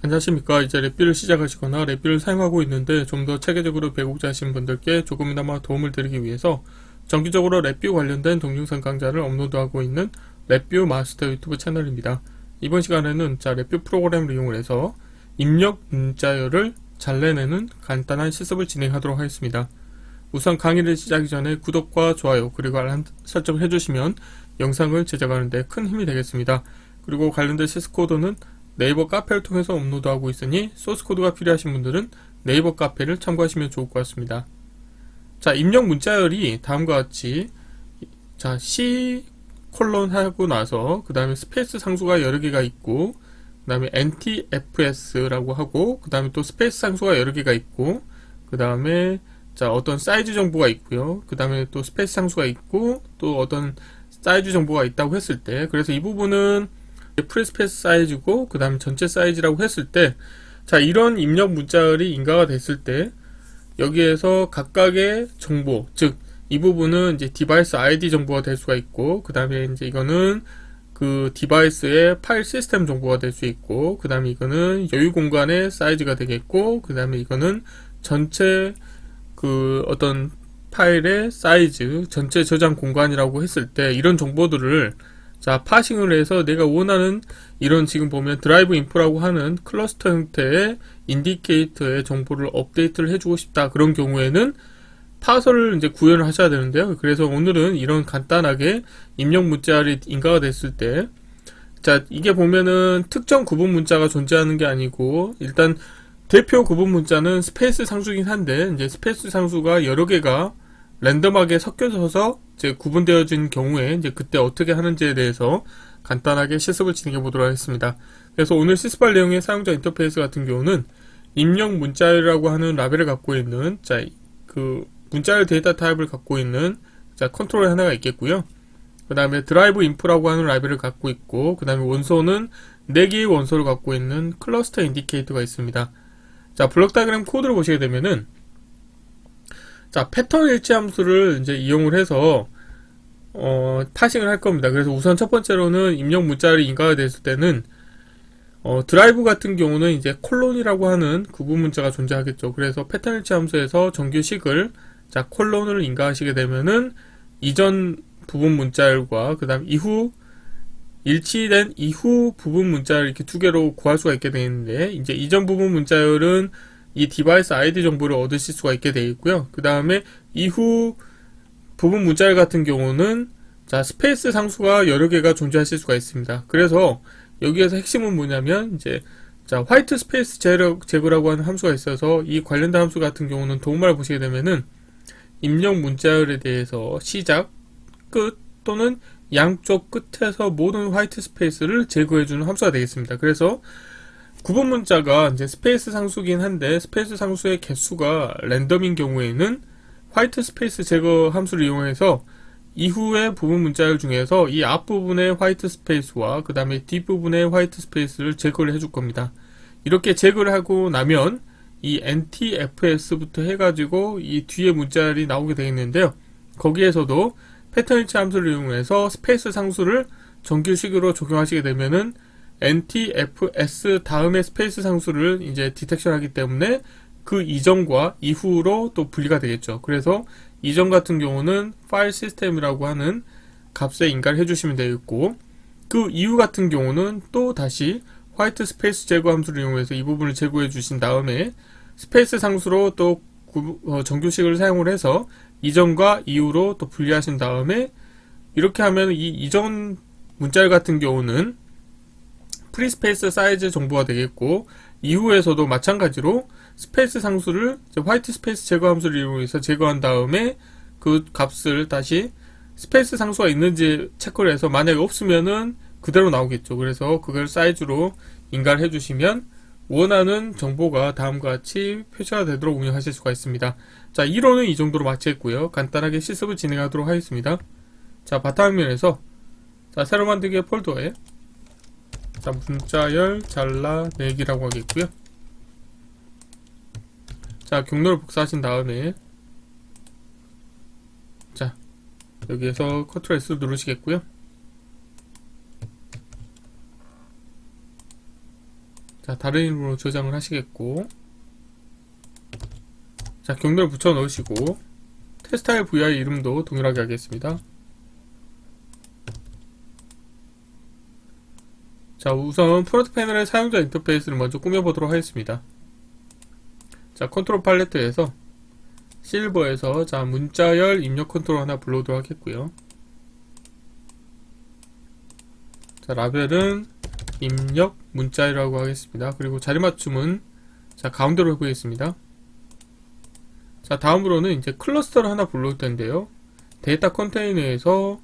안녕하십니까. 이제 랩비를 시작하시거나 랩비를 사용하고 있는데 좀 더 체계적으로 배우고자 하시는 분들께 조금이나마 도움을 드리기 위해서 정기적으로 랩뷰 관련된 동영상 강좌를 업로드하고 있는 랩뷰 마스터 유튜브 채널입니다. 이번 시간에는 자 랩뷰 프로그램을 이용해서 입력 문자열을 잘 내내는 간단한 실습을 진행하도록 하겠습니다. 우선 강의를 시작하기 전에 구독과 좋아요 그리고 알람 설정을 해주시면 영상을 제작하는데 큰 힘이 되겠습니다. 그리고 관련된 실습 코드는 네이버 카페를 통해서 업로드하고 있으니 소스 코드가 필요하신 분들은 네이버 카페를 참고하시면 좋을 것 같습니다. 자, 입력 문자열이 다음과 같이 자, C 콜론 하고 나서 그 다음에 스페이스 상수가 여러 개가 있고 그 다음에 NTFS라고 하고 그 다음에 또 스페이스 상수가 여러 개가 있고 그 다음에 자 어떤 사이즈 정보가 있고요 그 다음에 또 스페이스 상수가 있고 또 어떤 사이즈 정보가 있다고 했을 때 그래서 이 부분은 프리스페이스 사이즈고 그 다음에 전체 사이즈라고 했을 때 자 이런 입력 문자열이 인가가 됐을 때 여기에서 각각의 정보 즉 이 부분은 이제 디바이스 아이디 정보가 될 수가 있고 그 다음에 이제 이거는 그 디바이스의 파일 시스템 정보가 될 수 있고 그 다음에 이거는 여유 공간의 사이즈가 되겠고 그 다음에 이거는 전체 그 어떤 파일의 사이즈 전체 저장 공간이라고 했을 때 이런 정보들을 자 파싱을 해서 내가 원하는 이런 지금 보면 드라이브 인프라고 하는 클러스터 형태의 인디케이터의 정보를 업데이트를 해주고 싶다 그런 경우에는 파설을 이제 구현을 하셔야 되는데요. 그래서 오늘은 이런 간단하게 입력 문자열이 인가가 됐을 때, 자, 이게 보면은 특정 구분 문자가 존재하는 게 아니고, 일단 대표 구분 문자는 스페이스 상수긴 한데, 이제 스페이스 상수가 여러 개가 랜덤하게 섞여져서 이제 구분되어진 경우에 이제 그때 어떻게 하는지에 대해서 간단하게 실습을 진행해 보도록 하겠습니다. 그래서 오늘 실습할 내용의 사용자 인터페이스 같은 경우는 입력 문자열이라고 하는 라벨을 갖고 있는 자, 그 문자열 데이터 타입을 갖고 있는 자 컨트롤 하나가 있겠고요. 그 다음에 드라이브 인프라고 하는 라벨을 갖고 있고 그 다음에 원소는 4개의 원소를 갖고 있는 클러스터 인디케이터가 있습니다. 자 블록 다이그램 코드를 보시게 되면은 자 패턴 일치 함수를 이제 이용을 해서 어, 파싱을 할 겁니다. 그래서 우선 첫 번째로는 입력 문자열이 인가가 됐을 때는 어, 드라이브 같은 경우는 이제 콜론이라고 하는 구분 문자가 존재하겠죠. 그래서 패턴 일치 함수에서 정규식을 자 콜론을 인가하시게 되면은 이전 부분 문자열과 그다음 이후 일치된 이후 부분 문자열 이렇게 두 개로 구할 수가 있게 되는데 이제 이전 부분 문자열은 이 디바이스 아이디 정보를 얻으실 수가 있게 되어 있고요. 그 다음에 이후 부분 문자열 같은 경우는 자 스페이스 상수가 여러 개가 존재하실 수가 있습니다. 그래서 여기에서 핵심은 뭐냐면 이제 자 화이트 스페이스 제거, 제거라고 하는 함수가 있어서 이 관련된 함수 같은 경우는 도움을 보시게 되면은 입력 문자열에 대해서 시작, 끝 또는 양쪽 끝에서 모든 화이트 스페이스를 제거해주는 함수가 되겠습니다. 그래서 구분 문자가 이제 스페이스 상수긴 한데 스페이스 상수의 개수가 랜덤인 경우에는 화이트 스페이스 제거 함수를 이용해서 이후의 부분 문자열 중에서 이 앞부분의 화이트 스페이스와 그 다음에 뒷부분의 화이트 스페이스를 제거를 해줄 겁니다. 이렇게 제거를 하고 나면 이 NTFS부터 해가지고 이 뒤에 문자열이 나오게 되겠는데요. 거기에서도 패턴 일치 함수를 이용해서 스페이스 상수를 정규식으로 적용하시게 되면은 NTFS 다음에 스페이스 상수를 이제 디텍션 하기 때문에 그 이전과 이후로 또 분리가 되겠죠. 그래서 이전 같은 경우는 파일 시스템이라고 하는 값에 인가를 해주시면 되겠고 그 이후 같은 경우는 또 다시 화이트 스페이스 제거 함수를 이용해서 이 부분을 제거해 주신 다음에 스페이스 상수로 또 구, 어, 정규식을 사용을 해서 이전과 이후로 또 분리하신 다음에 이렇게 하면 이 이전 문자열 같은 경우는 프리스페이스 사이즈 정보가 되겠고 이후에서도 마찬가지로 스페이스 상수를 화이트 스페이스 제거 함수를 이용해서 제거한 다음에 그 값을 다시 스페이스 상수가 있는지 체크를 해서 만약에 없으면은 그대로 나오겠죠. 그래서 그걸 사이즈로 인가를 해주시면 원하는 정보가 다음과 같이 표시가 되도록 운영하실 수가 있습니다. 자, 이론은 이 정도로 마치겠고요. 간단하게 실습을 진행하도록 하겠습니다. 자, 바탕화면에서 자, 새로 만들기 폴더에 자, 문자열 잘라내기라고 하겠고요. 자, 경로를 복사하신 다음에 자, 여기에서 컨트롤 S 누르시겠고요. 자, 다른 이름으로 저장을 하시겠고, 자, 경로를 붙여 넣으시고, 테스타일 VI 이름도 동일하게 하겠습니다. 자, 우선 프론트 패널의 사용자 인터페이스를 먼저 꾸며보도록 하겠습니다. 자, 컨트롤 팔레트에서 실버에서 자, 문자열 입력 컨트롤 하나 불러오도록 하겠고요. 자, 라벨은 입력 문자열이라고 하겠습니다. 그리고 자리 맞춤은 자, 가운데로 해보겠습니다. 자, 다음으로는 이제 클러스터를 하나 불러올 텐데요. 데이터 컨테이너에서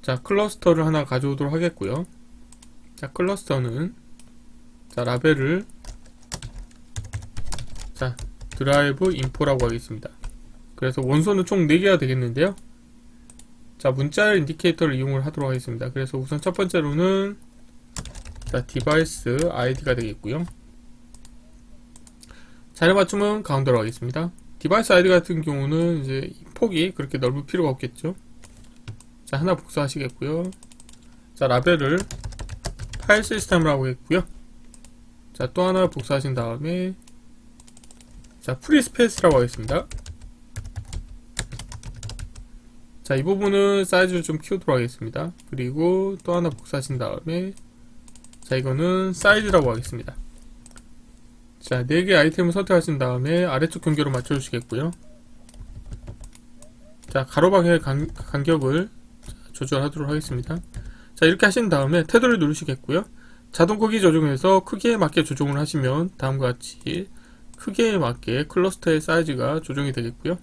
자, 클러스터를 하나 가져오도록 하겠고요. 자, 클러스터는 자, 라벨을 자, 드라이브 인포라고 하겠습니다. 그래서 원소는 총 4개가 되겠는데요. 자, 문자 인디케이터를 이용을 하도록 하겠습니다. 그래서 우선 첫 번째로는 자, 디바이스 아이디가 되겠고요. 자리 맞춤은 가운데로 하겠습니다. 디바이스 아이디 같은 경우는 이제 폭이 그렇게 넓을 필요가 없겠죠. 자, 하나 복사하시겠고요. 자, 라벨을 파일 시스템이라고 했고요. 자, 또 하나 복사하신 다음에 자, 프리 스페이스라고 하겠습니다. 자, 이 부분은 사이즈를 좀 키우도록 하겠습니다. 그리고 또 하나 복사하신 다음에 자, 이거는 사이즈라고 하겠습니다. 자, 4개 아이템을 선택하신 다음에 아래쪽 경계로 맞춰주시겠고요. 자, 가로방의 간, 간격을 조절하도록 하겠습니다. 자, 이렇게 하신 다음에 테두리 누르시겠고요. 자동 크기 조정에서 크기에 맞게 조정을 하시면 다음과 같이 크기에 맞게 클러스터의 사이즈가 조정이 되겠고요.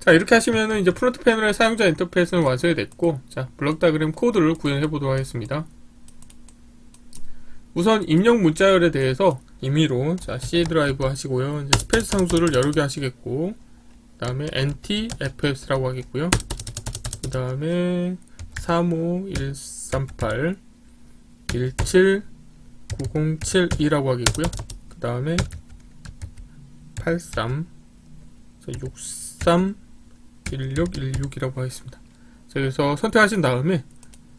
자, 이렇게 하시면은 이제 프론트 패널의 사용자 인터페이스는 완성이 됐고, 자, 블럭 다그램 코드를 구현해 보도록 하겠습니다. 우선 입력 문자열에 대해서 임의로 자 C 드라이브 하시고요. 이제 스페이스 상수를 여러 개 하시겠고, 그 다음에 NTFS라고 하겠고요. 그 다음에 35138 17907이라고 하겠고요. 그 다음에 83 63 1616이라고 하겠습니다. 자, 그래서 선택하신 다음에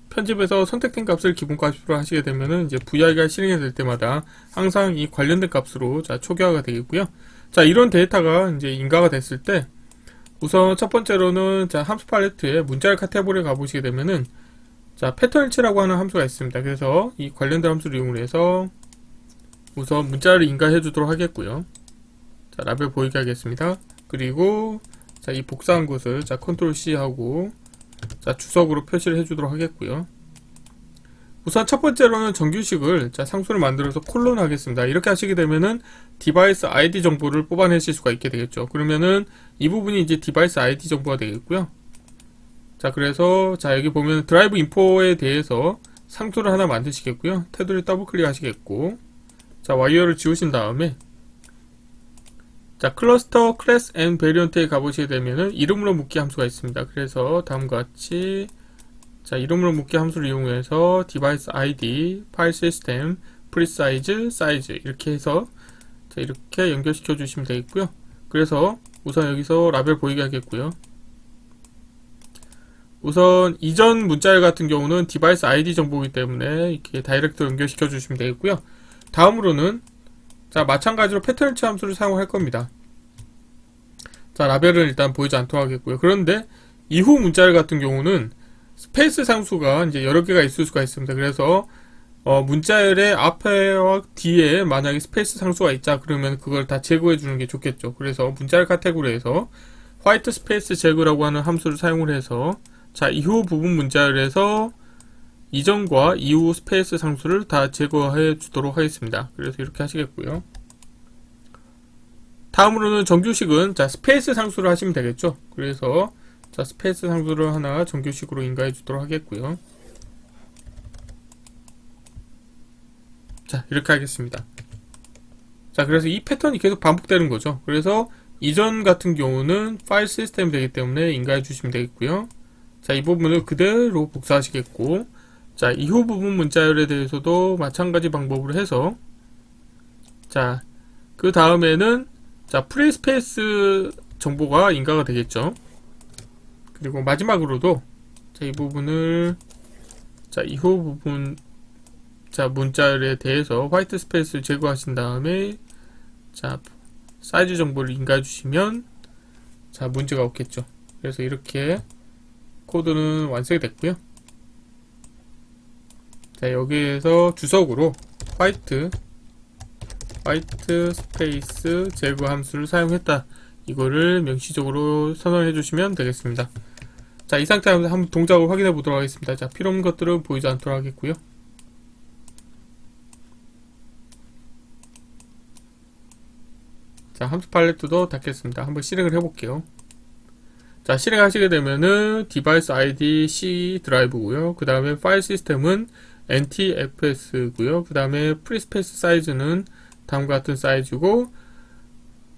편집에서 선택된 값을 기본 값으로 하시게 되면은 이제 VI가 실행이 될 때마다 항상 이 관련된 값으로 자 초기화가 되겠고요. 자 이런 데이터가 이제 인가가 됐을 때 우선 첫 번째로는 자 함수 팔레트에 문자열 카테고리에 가보시게 되면은 자 패턴치라고 하는 함수가 있습니다. 그래서 이 관련된 함수를 이용해서 우선 문자를 인가해 주도록 하겠고요. 자 라벨 보이게 하겠습니다. 그리고 자 이 복사한 것을 자 컨트롤 C 하고 자 주석으로 표시를 해주도록 하겠고요. 우선 첫 번째로는 정규식을 자 상수를 만들어서 콜론 하겠습니다. 이렇게 하시게 되면은 디바이스 아이디 정보를 뽑아내실 수가 있게 되겠죠. 그러면은 이 부분이 이제 디바이스 아이디 정보가 되겠고요. 자 그래서 자 여기 보면 드라이브 인포에 대해서 상수를 하나 만드시겠고요. 테두리 더블 클릭 하시겠고 자 와이어를 지우신 다음에 자 클러스터 클래스 앤 베리언트에 가보시게 되면은 이름으로 묶기 함수가 있습니다. 그래서 다음과 같이 자 이름으로 묶기 함수를 이용해서 디바이스 아이디, 파일 시스템, 프리사이즈, 사이즈 이렇게 해서 자 이렇게 연결시켜 주시면 되겠고요. 그래서 우선 여기서 라벨 보이게 하겠고요. 우선 이전 문자열 같은 경우는 디바이스 아이디 정보이기 때문에 이렇게 다이렉트 연결시켜 주시면 되겠고요. 다음으로는 자 마찬가지로 패턴치 함수를 사용할 겁니다. 자 라벨은 일단 보이지 않도록 하겠고요. 그런데 이후 문자열 같은 경우는 스페이스 상수가 이제 여러 개가 있을 수가 있습니다. 그래서 어, 문자열의 앞에와 뒤에 만약에 스페이스 상수가 있자 그러면 그걸 다 제거해 주는 게 좋겠죠. 그래서 문자열 카테고리에서 화이트 스페이스 제거라고 하는 함수를 사용을 해서 자 이후 부분 문자열에서 이전과 이후 스페이스 상수를 다 제거해 주도록 하겠습니다. 그래서 이렇게 하시겠고요. 다음으로는 정규식은 자 스페이스 상수를 하시면 되겠죠. 그래서 자 스페이스 상수를 하나 정규식으로 인가해 주도록 하겠고요. 자 이렇게 하겠습니다. 자 그래서 이 패턴이 계속 반복되는 거죠. 그래서 이전 같은 경우는 파일 시스템이 되기 때문에 인가해 주시면 되겠고요. 자 이 부분을 그대로 복사하시겠고 자, 이후 부분 문자열에 대해서도 마찬가지 방법으로 해서 자, 그 다음에는 자, 프리스페이스 정보가 인가가 되겠죠. 그리고 마지막으로도 자, 이 부분을 자, 이후 부분 자, 문자열에 대해서 화이트 스페이스 제거하신 다음에 자, 사이즈 정보를 인가해 주시면 자, 문제가 없겠죠. 그래서 이렇게 코드는 완성이 됐고요. 자, 여기에서 주석으로 화이트 화이트 스페이스 제거 함수를 사용했다. 이거를 명시적으로 선언해 주시면 되겠습니다. 자, 이 상태에서 한번 동작을 확인해 보도록 하겠습니다. 자, 필요 없는 것들은 보이지 않도록 하겠고요. 자, 함수 팔레트도 닫겠습니다. 한번 실행을 해볼게요. 자, 실행하시게 되면은 디바이스 아이디 C 드라이브고요. 그 다음에 파일 시스템은 NTFS고요. 그 다음에 프리스페이스 사이즈는 다음과 같은 사이즈고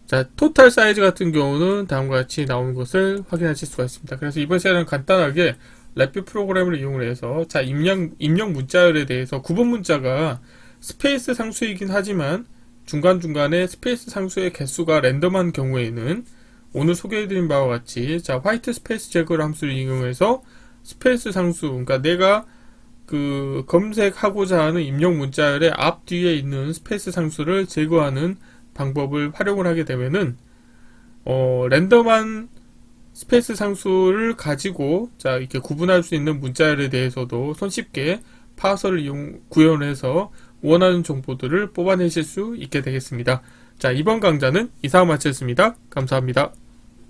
자, 토탈 사이즈 같은 경우는 다음과 같이 나오는 것을 확인하실 수가 있습니다. 그래서 이번 시간은 간단하게 랩뷰 프로그램을 이용을 해서 자, 입력, 입력 문자열에 대해서 구분 문자가 스페이스 상수이긴 하지만 중간중간에 스페이스 상수의 개수가 랜덤한 경우에는 오늘 소개해드린 바와 같이 자, 화이트 스페이스 제거 함수를 이용해서 스페이스 상수, 그러니까 내가 그 검색하고자 하는 입력 문자열의 앞 뒤에 있는 스페이스 상수를 제거하는 방법을 활용을 하게 되면은 어, 랜덤한 스페이스 상수를 가지고 자 이렇게 구분할 수 있는 문자열에 대해서도 손쉽게 파서를 이용 구현해서 원하는 정보들을 뽑아내실 수 있게 되겠습니다. 자 이번 강좌는 이상 마쳤습니다. 감사합니다.